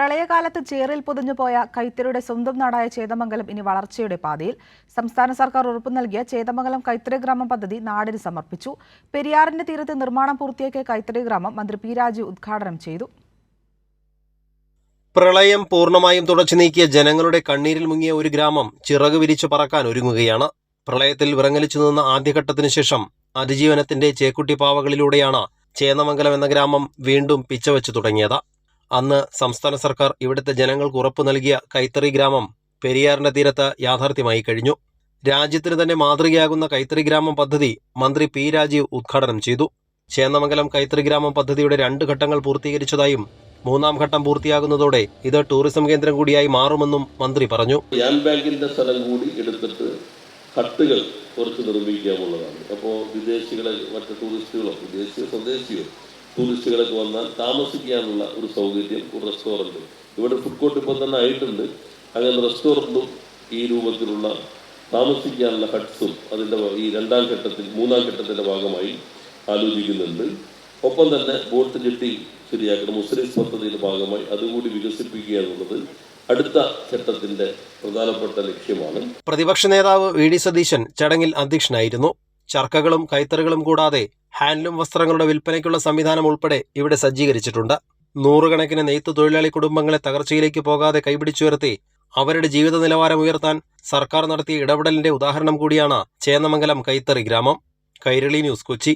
പ്രളയകാലത്ത് ചേറിൽ പൊതിഞ്ഞുപോയ കൈത്തറിയുടെ സ്വന്തം നാടായ ചേതമംഗലം ഇനി വളർച്ചയുടെ പാതയിൽ. സംസ്ഥാന സർക്കാർ ഉറപ്പു നൽകിയ ചേതമംഗലം കൈത്തറി ഗ്രാമം പദ്ധതി നാടിന് സമർപ്പിച്ചു. പെരിയാറിന്റെ തീരത്ത് നിർമ്മാണം പൂർത്തിയാക്കിയ കൈത്തറി ഗ്രാമം മന്ത്രി പി രാജു ഉദ്ഘാടനം ചെയ്തു. പ്രളയം പൂർണമായും തുടച്ചു നീക്കിയ ജനങ്ങളുടെ കണ്ണീരിൽ മുങ്ങിയ ഒരു ഗ്രാമം ചിറക് വിരിച്ചു പറക്കാൻ ഒരുങ്ങുകയാണ്. പ്രളയത്തിൽ വിറങ്ങലിച്ചു നിന്ന ആദ്യഘട്ടത്തിനു ശേഷം അതിജീവനത്തിന്റെ ചേക്കുട്ടിപ്പാവകളിലൂടെയാണ് ചേന്നമംഗലം എന്ന ഗ്രാമം വീണ്ടും പിച്ചവെച്ചു തുടങ്ങിയത്. അന്ന് സംസ്ഥാന സർക്കാർ ഇവിടുത്തെ ജനങ്ങൾക്ക് ഉറപ്പു നൽകിയ കൈത്തറി ഗ്രാമം പെരിയാറിന്റെ തീരത്ത് യാഥാർത്ഥ്യമായി കഴിഞ്ഞു. രാജ്യത്തിന് തന്നെ മാതൃകയാകുന്ന കൈത്തറി ഗ്രാമം പദ്ധതി മന്ത്രി പി രാജീവ് ഉദ്ഘാടനം ചെയ്തു. ചേന്നമംഗലം കൈത്തറി ഗ്രാമം പദ്ധതിയുടെ രണ്ട് ഘട്ടങ്ങൾ പൂർത്തീകരിച്ചതായും മൂന്നാം ഘട്ടം പൂർത്തിയാകുന്നതോടെ ഇത് ടൂറിസം കേന്ദ്രം കൂടിയായി മാറുമെന്നും മന്ത്രി പറഞ്ഞു. ബാങ്കിന്റെ സ്ഥലം കൂടി എടുത്തിട്ട് ഹട്ടുകൾ കുറച്ച് നിർമ്മിക്കാമുള്ളതാണ് അപ്പോൾ വിദേശികളെ മറ്റ് ടൂറിസ്റ്റുകളോ വിദേശിയോ സ്വദേശിയോ ടൂറിസ്റ്റുകളൊക്കെ വന്നാൽ താമസിക്കാനുള്ള ഒരു സൗകര്യം ഒരു റെസ്റ്റോറന്റ് ഇവിടെ ഫുഡ് കോർട്ട് ഇപ്പം തന്നെ ആയിട്ടുണ്ട്. അങ്ങനെ റെസ്റ്റോറന്റും ഈ രൂപത്തിലുള്ള താമസിക്കാനുള്ള ഹട്ട്സും അതിന്റെ ഈ രണ്ടാം ഘട്ടത്തിൽ മൂന്നാം ഘട്ടത്തിന്റെ ഭാഗമായി ആലോചിക്കുന്നുണ്ട്. ഒപ്പം തന്നെ ബോട്ട് ജെട്ടി ശരിയാക്കണം മുസ്ലിംസ് പദ്ധതിയുടെ ഭാഗമായി അതുകൂടി വികസിപ്പിക്കുക എന്നുള്ളത് അടുത്ത ഘട്ടത്തിന്റെ പ്രധാനപ്പെട്ട ലക്ഷ്യമാണ്. പ്രതിപക്ഷ നേതാവ് വി ഡി സതീശൻ ചടങ്ങിൽ അധ്യക്ഷനായിരുന്നു. ചർക്കകളും കൈത്തറികളും കൂടാതെ ഹാൻഡ്ലൂം വസ്ത്രങ്ങളുടെ വിൽപ്പനയ്ക്കുള്ള സംവിധാനം ഉൾപ്പെടെ ഇവിടെ സജ്ജീകരിച്ചിട്ടുണ്ട്. നൂറുകണക്കിന് നെയ്ത്ത് തൊഴിലാളി കുടുംബങ്ങളെ തകർച്ചയിലേക്ക് പോകാതെ കൈപിടിച്ചുയർത്തി അവരുടെ ജീവിത നിലവാരം ഉയർത്താൻ സർക്കാർ നടത്തിയ ഇടപെടലിന്റെ ഉദാഹരണം കൂടിയാണ് ചേന്നമംഗലം കൈത്തറി ഗ്രാമം. കൈരളി ന്യൂസ് കൊച്ചി.